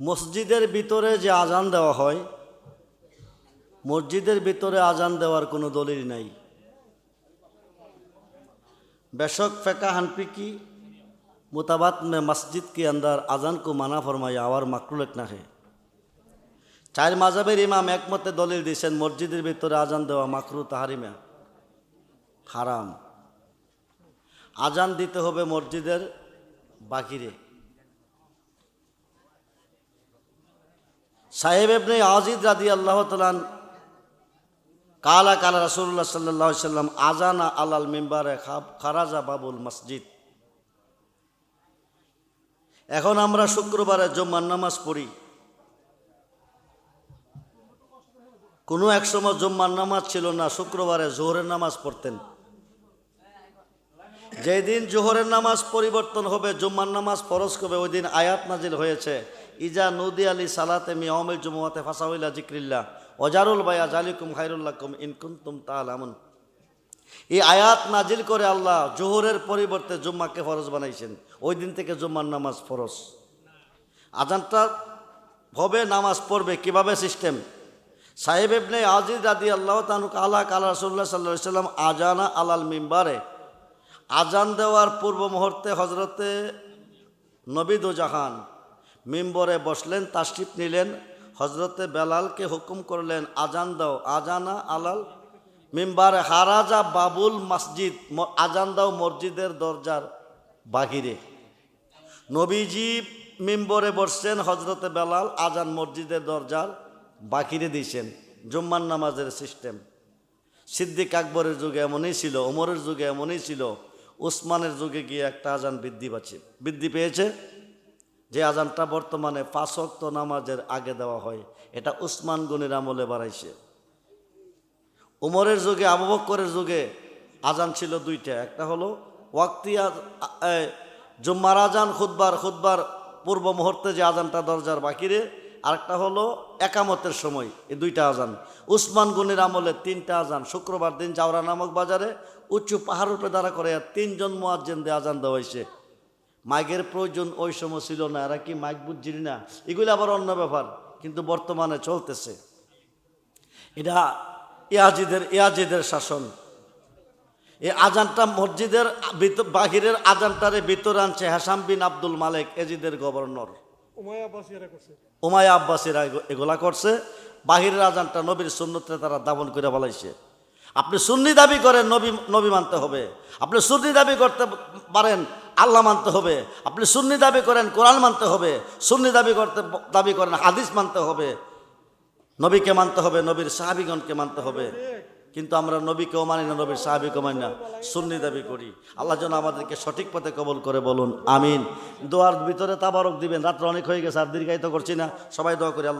মসজিদের ভিতরে যে আজান দেওয়া হয় মসজিদের ভিতরে আজান দেওয়ার কোনো দলিল নাই बेशक फ़िका हनफी की मुताबात में मस्जिद के अंदर अजान को मना फरमाया और मकरू लिखना है চার মাজাবের ইমাম একমতে দলিল দিয়েছেন মসজিদের ভিতরে আজান দেওয়া মাকরু তাহারিমা হারাম আজান দিতে হবে মসজিদের বাকিরে সাহেব এবনে আজিদ রাদি আল্লাহ তালান কালা কালা রাসুল্লাহ সাল্লাহ সাল্লাম, আজানা আলাল মিম্বারে খারাজা বাবুল মসজিদ। এখন আমরা শুক্রবারে জম্মার নামাজ পড়ি। কোনো এক সময় জম্মার নামাজ ছিল না, শুক্রবারে জোহরের নামাজ পড়তেন। যেদিন জোহরের নামাজ পরিবর্তন হবে, জুম্মার নামাজ ফরজ করবে, ওই দিন আয়াত নাজিল হয়েছে। ইজা নদী আলী সালাতে মি মিয়মিল জুমুয়াতে ফাসাউল্লা জিক্রিল্লা অজারুল বায়া জালিকুম খাইরুল্লাকুম ইনকুন্তুম তালামুন এই আয়াত নাজিল করে আল্লাহ জোহরের পরিবর্তে জুম্মাকে ফরজ বানাইছেন। ওই দিন থেকে জুম্মার নামাজ ফরজ। আজানটা হবে নামাজ পড়বে কীভাবে সিস্টেম? সাহেব এবনে আজিজ রাদি আল্লাহ তানুক আল্লাহ কালা রসুল্লাহ সাল্লাহ সাল্লাম আজানা আলাল মিম্বারে। আজান দেওয়ার পূর্ব মুহূর্তে হজরতে নবিদ জাহান মিম্বরে বসলেন তাশরিফ নিলেন হজরতে বেলালকে হুকুম করলেন, আজান দাও, আজানা আলাল মিম্বারে হারাজা বাবুল মসজিদ আজান দাও মসজিদের দরজার বাহিরে। নবীজি মিম্বরে বসছেন হজরতে বেলাল আজান মসজিদের দরজার বাকিরে দিয়েছেন জুম্মান নামাজের সিস্টেম। সিদ্দিক আকবরের যুগে এমনই ছিল, ওমরের যুগে এমনই ছিল, উসমানের যুগে গিয়ে একটা আজান বৃদ্ধি পাচ্ছে, বৃদ্ধি পেয়েছে। যে আজানটা বর্তমানে পাঁচক্ত নামাজের আগে দেওয়া হয়, এটা উসমান গনির আমলে বাড়াইছে। উমরের যুগে, আবু যুগে আজান ছিল দুইটা। একটা হলো ওয়াক্তি জুম্মার আজান খুদবার খুদবার পূর্ব মুহূর্তে যে আজানটা দরজার বাকিরে। আরেকটা হলো একামতের সময়, এই দুইটা আজান। উসমান গনির আমলে তিনটা আজান। শুক্রবার দিন জাওরা নামক বাজারে উঁচু পাহাড় উপরে দাঁড়া করে তিনজন মোয়াজ্জেন দিয়ে আজান দেওয়া হয়েছে মাইকের প্রয়োজন ওই সময় ছিল না। এরা কি মাইক বুঝছিলি না? এগুলো আবার অন্য ব্যাপার কিন্তু বর্তমানে চলতেছে। এটা ইয়াজিদের ইয়াজিদের শাসন। এই আজানটা মসজিদের বাহিরের আজানটারে ভিতরে আনছে হাসাম বিন আব্দুল মালিক এজিদের গভর্নর। উমায়া আব্বাসীরা এগুলা করছে। বাহিরের আজানটা নবীর সুন্নতে তারা দাবন করে বলাইছে আপনি সুন্নি দাবি করেন নবী নবী মানতে হবে। আপনি সুন্নি দাবি করতে পারেন আল্লাহ মানতে হবে। আপনি সুন্নি দাবি করেন, কোরআন মানতে হবে। সুন্নি দাবি করতে, দাবি করেন, হাদিস মানতে হবে। নবীকে মানতে হবে, নবীর সাহাবিগণকে মানতে হবে। কিন্তু আমরা নবীকেও মানি না, নবীর সাহাবিকেও মানি না। সুন্নি দাবি করি। আল্লাহ যেন আমাদেরকে সঠিক পথে কবল করে বলুন, আমিন। দোয়ার ভিতরে তাবারক দিবেন। রাত্র অনেক হয়ে গেছে, আর দীর্ঘায়িত করছি না। সবাই দোয়া করি, আল্লাহ